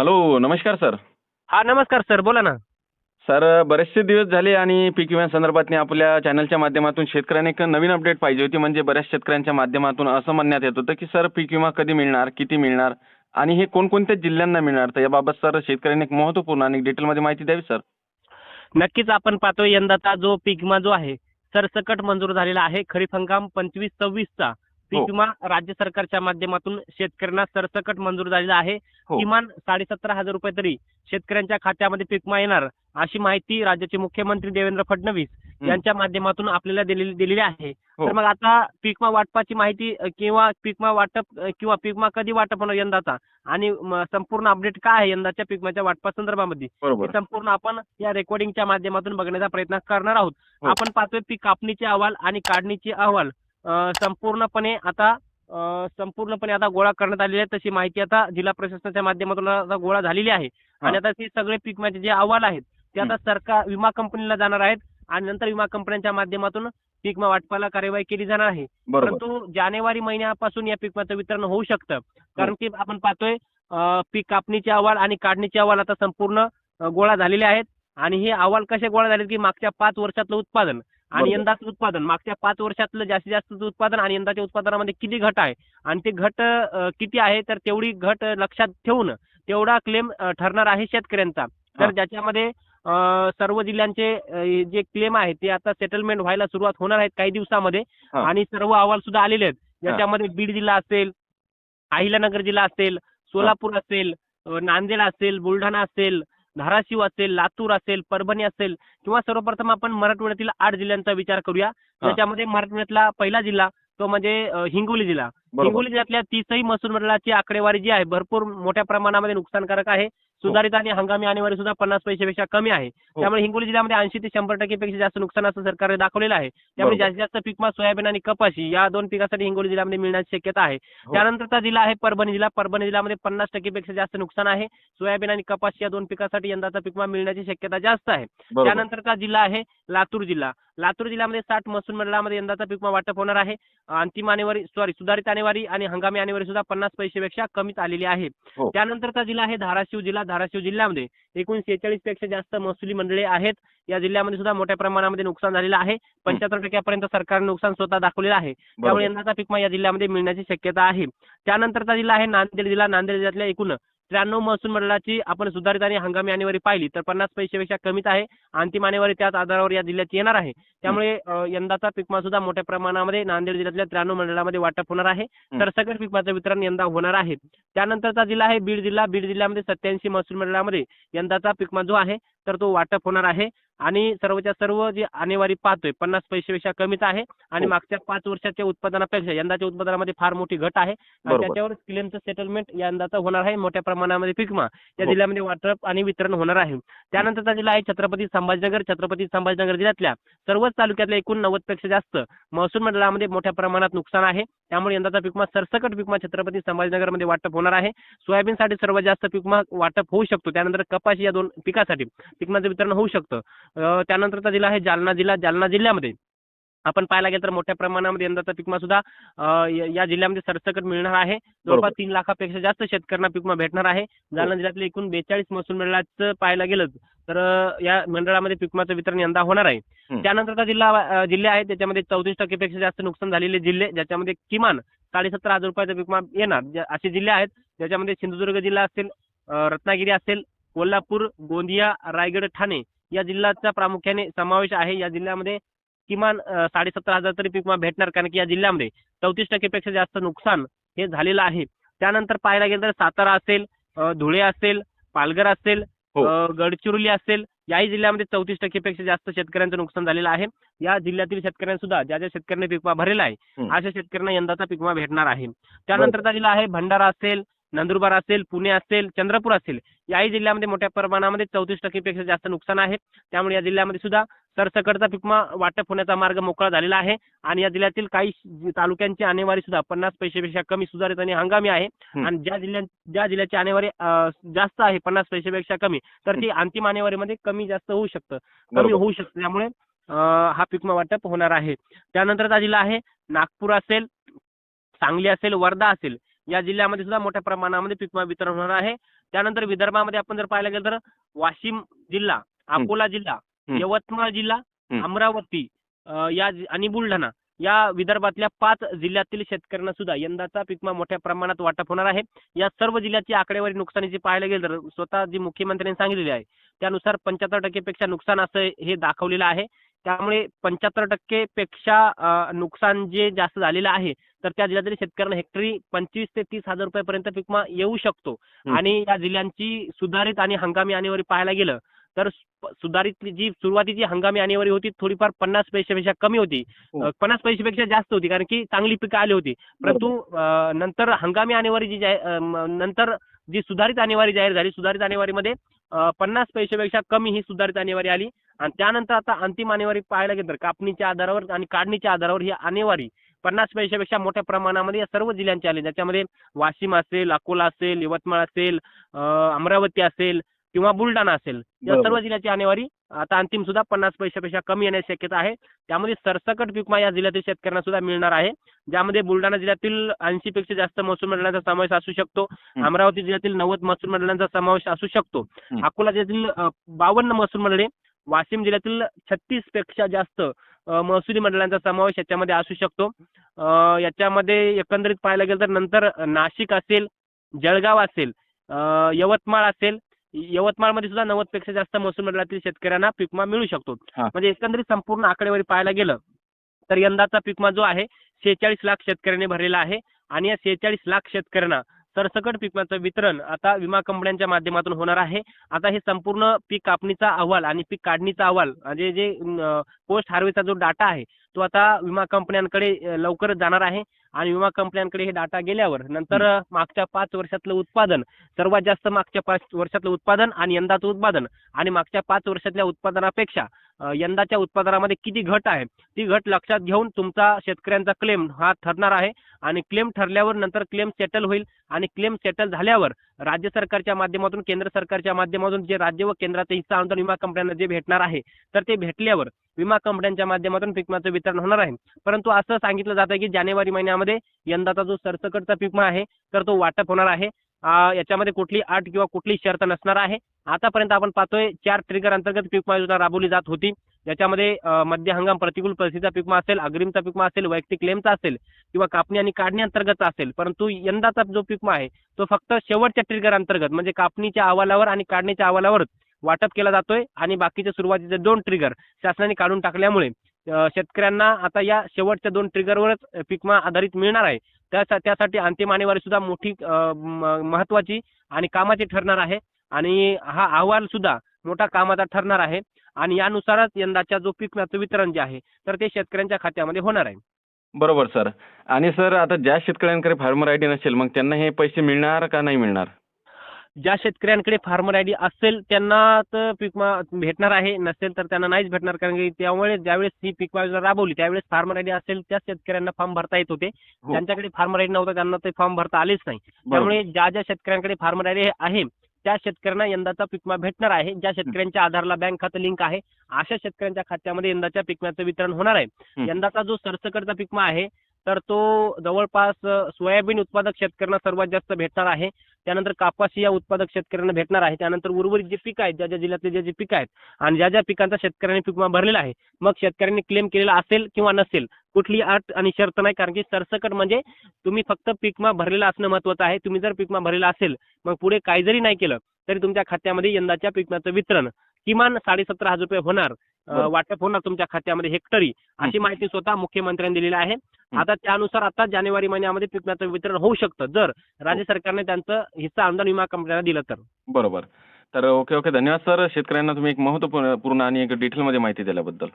Hello नमस्कार sir. हा नमस्कार सर बोला ना. सर बरेचसे दिवस झाले आणि पीक विम्यासंदर्भात आपल्या चॅनलच्या माध्यमातून शेतकऱ्यांना एक नवीन अपडेट पाहिजे होती म्हणजे बऱ्याच शेतकऱ्यांच्या माध्यमातून असं म्हणण्यात येत होतं की सर पीक विमा कधी मिळणार किती मिळणार आणि हे कोणकोणत्या जिल्ह्यांना मिळणार? तर याबाबत सर शेतकऱ्यांनी एक महत्त्वपूर्ण आणि डिटेलमध्ये माहिती द्यावी सर. नक्कीच आपण पाहतोय यंदाचा जो पीक विमा जो आहे सरसकट मंजूर झालेला आहे. खरीप हंगाम पंचवीस सव्वीसचा. पीक विमा राज्य सरकारच्या माध्यमातून शेतकऱ्यांना सरसकट मंजूर झालेला आहे हो. किमान साडेसतरा हजार रुपये तरी शेतकऱ्यांच्या खात्यामध्ये पीक विमा येणार अशी माहिती राज्याचे मुख्यमंत्री देवेंद्र फडणवीस हं. यांच्या माध्यमातून आपल्याला दिलेली दिलेली आहे हो. तर मग आता पीक विमा वाटपाची माहिती अ, किंवा पीक विमा वाटप अ, किंवा पीक विमा कधी वाटप होणार यंदाचा आणि म, संपूर्ण अपडेट काय आहे यंदाच्या पीक विम्याच्या वाटपा संदर्भामध्ये हे संपूर्ण आपण या रेकॉर्डिंगच्या माध्यमातून बघण्याचा प्रयत्न करणार आहोत हो. आपण पाहतोय पीक कापणीचे अहवाल आणि काढणीचे अहवाल संपूर्णपणे आता अं, संपूर्णपणे आता गोळा करण्यात आलेले आहे. तशी माहिती आता जिल्हा प्रशासनाच्या माध्यमातून आता गोळा झालेली आहे. आणि आता ते सगळे पीक विम्याचे जे अहवाल आहेत ते आता सरकार विमा कंपनीला जाणार आहेत. आणि नंतर विमा कंपन्यांच्या माध्यमातून पीक विमा वाटपाला कार्यवाही केली जाणार आहे. परंतु जानेवारी महिन्यापासून या पीक विम्याचं वितरण होऊ शकतं. कारण की आपण पाहतोय पीक कापणीचे अहवाल आणि काढणीचे अहवाल आता संपूर्ण गोळा झालेले आहेत. आणि हे अहवाल कसे गोळा झाले की मागच्या पाच वर्षातलं उत्पादन. आणि. यंदाचं उत्पादन मागच्या पाच वर्षातलं जास्तीत जास्त उत्पादन आणि यंदाच्या उत्पादनामध्ये किती घट आहे आणि ते घट किती आहे तर तेवढी घट लक्षात ठेवून तेवढा क्लेम ठरणार आहे शेतकऱ्यांचा तर. ज्याच्यामध्ये सर्व जिल्ह्यांचे जे क्लेम आहे ते आता सेटलमेंट व्हायला सुरुवात होणार आहेत काही दिवसामध्ये. आणि सर्व अहवाल सुद्धा आलेले आहेत ज्याच्यामध्ये बीड जिल्हा असेल अहिल्यानगर जिल्हा असेल सोलापूर असेल नांदेड असेल बुलढाणा असेल धाराशिव असेल लातूर असेल परभणी असेल किंवा सर्वप्रथम आपण मराठवाड्यातील आठ जिल्ह्यांचा विचार करूया. ज्याच्यामध्ये मराठवाड्यातला पहिला जिल्हा तो म्हणजे हिंगोली जिल्हा. हिंगोली जिल्ह्यातल्या तीसही महसूल मंडळाची आकडेवारी जी आहे भरपूर मोठ्या प्रमाणामध्ये नुकसानकारक आहे. सुधारित आणि हंगामी आणेवारी सुद्धा पन्नास पैशापेक्षा कमी आहे. हो. त्यामुळे हिंगोली जिल्ह्यामध्ये ऐंशी ते शंभर टक्केपेक्षा जास्त नुकसान असं सरकारने दाखवलेलं आहे. त्यामुळे. जास्तीत जास्त पीक सोयाबीन आणि कपाशी या दोन पिकासाठी हिंगोली जिल्ह्यामध्ये मिळण्याची शक्यता आहे. हो. त्यानंतरचा जिल्हा आहे परभणी जिल्हा. परभणी जिल्ह्यामध्ये पन्नास टक्केपेक्षा जास्त नुकसान आहे. सोयाबीन आणि कपाशी या दोन पिकासाठी यंदाचा पीक मिळण्याची शक्यता जास्त आहे. त्यानंतरचा जिल्हा आहे लातूर जिल्हा. लातूर जिल्ह्यामध्ये साठ महसूल मंडळामध्ये यंदाचा पीक विमा वाटप होणार आहे. अंतिम आणेवारी सॉरी सुधारित आणेवारी आणि हंगामी आणेवारी सुद्धा पन्नास पैशापेक्षा कमीच आलेली आहे. हो. त्यानंतरचा जिल्हा आहे धाराशिव जिल्हा. धाराशिव जिल्ह्यामध्ये एकूण शेहेचाळीसपेक्षा जास्त महसुली मंडळे आहेत. या जिल्ह्यामध्ये सुद्धा मोठ्या प्रमाणामध्ये नुकसान झालेलं आहे. पंच्याहत्तर टक्क्यापर्यंत सरकारने नुकसान स्वतः दाखवलेलं आहे. त्यामुळे यंदाचा पीक या जिल्ह्यामध्ये मिळण्याची शक्यता आहे. त्यानंतरचा जिल्हा आहे नांदेड जिल्हा. नांदेड जिल्ह्यातल्या एकूण त्र्याण्णव महसूल मंडळाची आपण सुधारित आणि हंगामी आणेवारी पाहिली तर पन्नास पैशापेक्षा कमीच आहे. अंतिम आणेवारी त्याच आधारावर या जिल्ह्यात येणार आहे. त्यामुळे यंदाचा पीक विमा सुद्धा मोठ्या प्रमाणामध्ये नांदेड जिल्ह्यातल्या त्र्याण्णव मंडळामध्ये वाटप होणार आहे. तर सगळं पीक विम्याचं वितरण यंदा होणार आहे. त्यानंतरचा जिल्हा आहे बीड जिल्हा. बीड जिल्ह्यामध्ये सत्याऐंशी महसूल मंडळामध्ये यंदाचा पीक विमा जो आहे तर तो वाटप होणार आहे. आणि सर्वच्या सर्व जी आणेवारी पाहतोय पन्नास पैशापेक्षा कमीच आहे आणि हो. मागच्या पाच वर्षाच्या उत्पादनापेक्षा यंदाच्या उत्पादनामध्ये फार मोठी घट आहे आणि. त्याच्यावर क्लेमचं सेटलमेंट यंदाचा होणार आहे मोठ्या प्रमाणामध्ये पीक विमा या हो. जिल्ह्यामध्ये वाटप आणि वितरण होणार आहे त्यानंतरचा जिल्हा आहे छत्रपती संभाजीनगर छत्रपती संभाजीनगर जिल्ह्यातल्या सर्वच तालुक्यातल्या एकूण नव्वदपेक्षा जास्त महसूल मंडळामध्ये मोठ्या प्रमाणात नुकसान आहे त्यामुळे यंदाचा पीक विमा सरसकट पीक विमा छत्रपती संभाजीनगरमध्ये वाटप होणार आहे. सोयाबीनसाठी सर्वात जास्त पीक विमा वाटप होऊ शकतो. त्यानंतर कपाशी या दोन पिकासाठी पीक विम्याचं वितरण होऊ शकतं. त्यानंतरचा जिल्हा आहे जालना जिल्हा. जालना जिल्ह्यामध्ये आपण पाहायला गेलं तर मोठ्या प्रमाणामध्ये यंदाचा पीक विमा सुद्धा या जिल्ह्यामध्ये सरसकट मिळणार आहे. जवळपास तीन लाखापेक्षा जास्त शेतकऱ्यांना पीक विमा भेटणार आहे. जालना जिल्ह्यातले एकूण बेचाळीस महसूल मंडळाचं पाहायला गेलं तर या मंडळामध्ये पीक विम्याचं वितरण यंदा होणार आहे. त्यानंतरचा जिल्हा जिल्हे आहेत त्याच्यामध्ये चौतीस टक्केपेक्षा जास्त नुकसान झालेले जिल्हे ज्याच्यामध्ये किमान साडेसत्तर हजार रुपयाचं पीक विमा येणार असे जिल्हे आहेत ज्याच्यामध्ये सिंधुदुर्ग जिल्हा असेल रत्नागिरी असेल कोल्हापूर गोंदिया रायगड ठाणे या जिल्ह्याचा प्रामुख्याने समावेश आहे. या जिल्ह्यामध्ये किमान साडेसत्तर हजार तरी पीक विमा भेटणार कारण की या जिल्ह्यामध्ये चौतीस टक्केपेक्षा जास्त नुकसान हे झालेलं आहे. त्यानंतर पाहायला गेलं तर सातारा असेल धुळे असेल पालघर असेल गडचिरोली असेल याही जिल्ह्यामध्ये चौतीस टक्केपेक्षा जास्त शेतकऱ्यांचं नुकसान झालेलं आहे. या जिल्ह्यातील शेतकऱ्यांना सुद्धा ज्या ज्या शेतकऱ्यांनी पीक विमा भरलेला आहे हं. अशा शेतकऱ्यांना यंदाचा पीक विमा भेटणार आहे. त्यानंतरचा जिल्हा आहे भंडारा असेल नंदुरबार असेल पुणे असेल चंद्रपूर असेल याही जिल्ह्यामध्ये मोठ्या प्रमाणामध्ये चौतीस टक्केपेक्षा जास्त नुकसान आहे. त्यामुळे या जिल्ह्यामध्ये सुद्धा सरसकटचा पीक विमा वाटप होण्याचा मार्ग मोकळा झालेला आहे. आणि या जिल्ह्यातील काही तालुक्यांची आणेवारी सुद्धा पन्नास पैशापेक्षा कमी सुधारित आणि हंगामी आहे. आणि ज्या जिल्ह्यां ज्या जिल्ह्याची आणेवारी जास्त आहे पन्नास पैशापेक्षा कमी तर ती अंतिम आणेवारीमध्ये कमी जास्त होऊ शकतं. कमी. होऊ शकतं. त्यामुळे हा पीक विमा वाटप होणार आहे. त्यानंतरचा जिल्हा आहे नागपूर असेल सांगली असेल वर्धा असेल या जिल्ह्यामध्ये सुद्धा मोठ्या प्रमाणामध्ये पीक विमा वितरण होणार आहे त्यानंतर विदर्भामध्ये आपण जर पाहायला गेलं तर वाशिम जिल्हा अकोला जिल्हा. यवतमाळ जिल्हा. अमरावती या आणि बुलढाणा या विदर्भातल्या पाच जिल्ह्यातील शेतकऱ्यांना सुद्धा यंदाचा पीकमा मोठ्या प्रमाणात वाटप होणार आहे या सर्व जिल्ह्याची आकडेवारी नुकसानीची पाहायला गेलं तर स्वतः जी मुख्यमंत्र्यांनी सांगितलेली आहे त्यानुसार पंच्याहत्तर टक्केपेक्षा नुकसान असं हे दाखवलेलं आहे त्यामुळे पंच्याहत्तर टक्के पेक्षा अ, नुकसान जे जास्त झालेलं आहे तर त्या जिल्ह्यातील शेतकऱ्यांना हेक्टरी पंचवीस ते तीस हजार रुपयापर्यंत पीकमा येऊ शकतो. आणि या जिल्ह्यांची सुधारित आणि हंगामी आणीवारी पाहायला गेलं तर सुधारित जी सुरुवातीची हंगामी आणीवारी होती थोडीफार पन्नास पैशापेक्षा कमी होती. हो. पन्नास पैशापेक्षा जास्त होती कारण की चांगली पिकं आली होती. परंतु नंतर हंगामी आणीवारी जी नंतर जी सुधारित आणीवारी जाहीर झाली सुधारित आणीवारीमध्ये पन्नास पैशापेक्षा कमी ही सुधारित आणीवारी आली. आणि त्यानंतर आता अंतिम आणीवारी पाहायला गेलं तर कापणीच्या आधारावर आणि काढणीच्या आधारावर ही आणीवारी पन्नास पैशापेक्षा मोठ्या प्रमाणामध्ये या सर्व जिल्ह्यांची आली ज्याच्यामध्ये वाशिम असेल अकोला असेल यवतमाळ असेल अमरावती असेल किंवा बुलढाणा असेल या. सर्व जिल्ह्याची आणीवारी आता अंतिम सुद्धा पन्नास पैशापेक्षा कमी येण्याची शक्यता आहे त्यामध्ये सरसकट पीक या जिल्ह्यातील शेतकऱ्यांना सुद्धा मिळणार आहे ज्यामध्ये बुलढाणा जिल्ह्यातील ऐंशी पेक्षा जास्त महसूल मंडळांचा समावेश असू शकतो. अमरावती जिल्ह्यातील नव्वद महसूल मंडळांचा समावेश असू शकतो. अकोला जिल्ह्यातील बावन्न महसूल मंडळे वाशिम जिल्ह्यातील छत्तीसपेक्षा जास्त महसुली मंडळांचा समावेश याच्यामध्ये असू शकतो याच्यामध्ये एकंदरीत पाहायला गेलं तर नंतर नाशिक असेल जळगाव असेल यवतमाळ असेल यवतमाळमध्ये सुद्धा नव्वदपेक्षा जास्त महसूल मंडळातील शेतकऱ्यांना पीकमा मिळू शकतो. म्हणजे एकंदरीत संपूर्ण आकडेवारी पाहायला गेलं तर यंदाचा पीकमा जो आहे शेहेचाळीस लाख शेतकऱ्यांनी भरलेला आहे आणि या शेहेचाळीस लाख शेतकऱ्यांना सरसकट पिकाचं वितरण आता विमा कंपन्यांच्या माध्यमातून होणार आहे. आता हे संपूर्ण पीक कापणीचा अहवाल आणि पीक काढणीचा अहवाल म्हणजे जे पोस्ट हार्वेस्टचा जो डाटा आहे तो आता विमा कंपन्यांकडे लवकरच जाणार आहे. आणि विमा कंपन्यांकडे हे डाटा गेल्यावर नंतर मागच्या पाच वर्षातलं उत्पादन सर्वात जास्त मागच्या पाच वर्षातलं उत्पादन आणि यंदाचं उत्पादन. आणि मागच्या पाच वर्षातल्या उत्पादनापेक्षा यंदाच्या उत्पादनामध्ये किती घट आहे? ती घट लक्षात घेऊन तुमचा शेतकऱ्यांचा क्लेम हा ठरणार आहे आणि क्लेम ठरल्यावर नंतर क्लेम सेटल होईल आणि क्लेम सेटल झाल्यावर राज्य सरकारच्या माध्यमातून केंद्र सरकारच्या माध्यमातून जे राज्य व केंद्राचे हिस्सा अनुदान विमा कंपन्यांना जे भेटणार आहे तर ते भेटल्यावर विमा कंपन्यांच्या माध्यमातून पिकमाचं वितरण होणार आहे. परंतु असं सांगितलं जातं की जानेवारी महिन्यामध्ये यंदाचा जो सरसकटचा पिकमा आहे तर तो वाटप होणार आहे. याच्यामध्ये कुठली अट किंवा कुठली शर्त नसणार आहे. आतापर्यंत आपण पाहतोय चार ट्रिगर अंतर्गत पीकमा योजना राबवली जात होती. याच्यामध्ये मध्य हंगाम प्रतिकूल परिस्थितीचा पीकमा असेल अग्रिमचा पीकमा असेल वैयक्तिक क्लेमचा असेल किंवा कापणी आणि काढणी अंतर्गत असेल परंतु यंदाचा जो पीकमा आहे तो फक्त शेवटच्या ट्रिगर अंतर्गत म्हणजे कापणीच्या अहवालावर आणि काढणीच्या अहवालावरच वाटप केला जातोय आणि बाकीचे सुरुवातीचे दोन ट्रिगर शासनाने काढून टाकल्यामुळे शेतकऱ्यांना आता या शेवटच्या दोन ट्रिगरवरच पीकमा आधारित मिळणार आहे. त्या त्यासाठी अंतिम आणीवारी सुद्धा मोठी महत्वाची आणि कामाची ठरणार आहे. आणि हा अहवाल सुद्धा मोठा कामाचा ठरणार आहे. आणि यानुसारच यंदाच्या जो पीक वितरण जे आहे तर ते शेतकऱ्यांच्या खात्यामध्ये होणार आहे. बरोबर सर. आणि सर आता ज्या शेतकऱ्यांकडे फार्मर आय डी नसेल मग त्यांना हे पैसे मिळणार का नाही मिळणार? ज्या शेतकऱ्यांकडे फार्मर आय डी असेल त्यांना तर पीकमा भेटणार आहे नसेल तर त्यांना नाहीच भेटणार कारण की त्यामुळे ज्यावेळेस ही पीकमा योजना राबवली त्यावेळेस फार्मर आय डी असेल त्या शेतकऱ्यांना फॉर्म भरता येत होते हो. ज्यांच्याकडे फार्मर आय डी नव्हता त्यांना ते फॉर्म भरता आलेच नाही. त्यामुळे ज्या ज्या शेतकऱ्यांकडे फार्मर आय डी आहे त्या शेतकऱ्यांना यंदाचा पीकमा भेटणार आहे ज्या शेतकऱ्यांच्या आधारला बँक खातं लिंक आहे अशा शेतकऱ्यांच्या खात्यामध्ये यंदाच्या पीकम्याचं वितरण होणार आहे. यंदाचा जो सरसकटचा पीकमा आहे तर तो जवळपास सोयाबीन उत्पादक शेतकऱ्यांना सर्वात जास्त भेटणार आहे त्यानंतर कापासिया उत्पादक शेतकऱ्यांना भेटणार आहे. त्यानंतर उर्वरित जे पीक आहेत ज्या ज्या जिल्ह्यातले जे जे पीक आहेत आणि ज्या ज्या पिकांचा शेतकऱ्यांनी पिकमा भरलेला आहे मग शेतकऱ्यांनी क्लेम केलेला असेल किंवा नसेल कुठली अट आणि शर्त नाही. कारण की सरसकट म्हणजे तुम्ही फक्त पिकमा भरलेला असणं महत्वाचं आहे. तुम्ही जर पिकमा भरलेला असेल मग पुढे काही जरी नाही केलं तरी तुमच्या खात्यामध्ये यंदाच्या पिकमाचं वितरण किमान साडेसतरा हजार रुपये होणार. वाटप होणार तुमच्या खात्यामध्ये हेक्टरी अशी माहिती स्वतः मुख्यमंत्र्यांनी दिलेली आहे. आता त्यानुसार आता जानेवारी महिन्यामध्ये पीकमाचं वितरण होऊ शकतं. जर राज्य सरकारने त्यांचं हिस्सा अनुदान विमा कंपन्यांना दिलं तर. बरोबर. तर ओके ओके. धन्यवाद सर. शेतकऱ्यांना तुम्ही एक महत्त्वपूर्ण पूर्ण आणि एक डिटेलमध्ये माहिती दिल्याबद्दल.